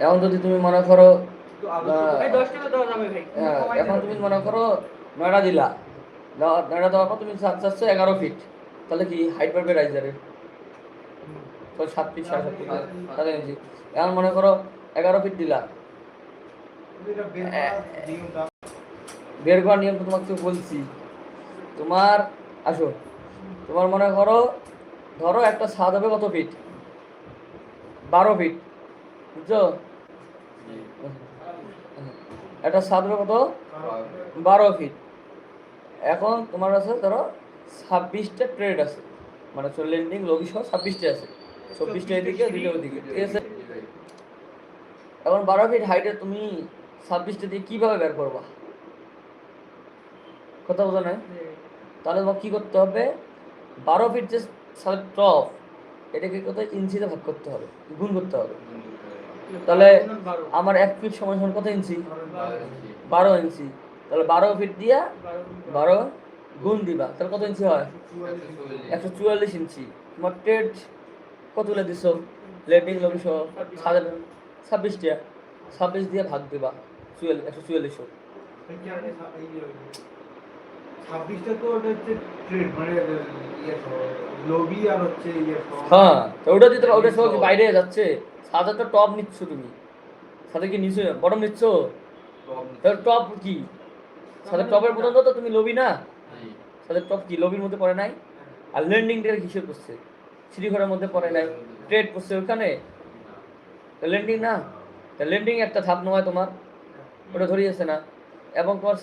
এখন যদি তুমি মনে করো হ্যাঁ, এখন তুমি মনে করো নয়টা দিলা। নয়টা দেওয়ার পর তুমি সাত সাতশো এগারো ফিট তাহলে কি হাইট বাড়বে রাইজারের তো সাত ফিট সাড়ে সাত ফিট তাহলে ইঞ্চি এখন মনে করো এগারো ফিট দিলা। বের করার বের করার নিয়ম তো তোমাকে বলছি। তোমার আসো। তোমার মনে করো ধরো একটা ছাদ হবে কত ফিট বারো ফিট বুঝছ? একটা হবে কত? বারো ফিট এখন তোমার আছে ধরো ছাব্বিশটা ট্রেড আছে। মানে লেন্ডিং লগি সহ ছাব্বিশটা আছে। চব্বিশটা এদিকে দুইটা ওদিকে। ঠিক আছে? এখন বারো ফিট হাইটে তুমি ছাব্বিশটা দিয়ে কীভাবে বের করবা? কথা বোঝা নাই? তাহলে তোমার কি করতে হবে? বারো ফিট যে টপ এটাকে কত? ইঞ্চিতে ভাগ করতে হবে, গুণ করতে হবে। তাহলে আমার এক ফিট সমান সমান কত ইঞ্চি বারো। ইঞ্চি তাহলে বারো ফিট দিয়া বারো। গুণ দিবা তাহলে কত ইঞ্চি হয় একশো চুয়াল্লিশ ইঞ্চি তোমার ট্রেড কত তুলে দিছো লেটিং লবি সহ সাড়ে ছাব্বিশটা ছাব্বিশ দিয়ে ভাগ দিবা চুয়াল্লিশ একশো চুয়াল্লিশ মানে ইয়ে ইয়ে। হ্যাঁ ওটা দিতে ওটা কি বাইরে যাচ্ছে সাথে তো টপ নিচ্ছ তুমি। সাথে কি নিচ্ছ? বটম নিচ্ছ। টপ কি? সাদা টপের পর্যন্ত তো তুমি লবি না? সাদা টপ কি? লবির মধ্যে পড়ে নাই? আর ল্যান্ডিংটা কিসের করছে? সিঁড়িঘরের মধ্যে পড়ে নাই। ট্রেড করছে ওখানে? ল্যান্ডিং না? ল্যান্ডিং একটা ধাপ নয় তোমার। ওটা ধরিয়েছে না। এবং তোমার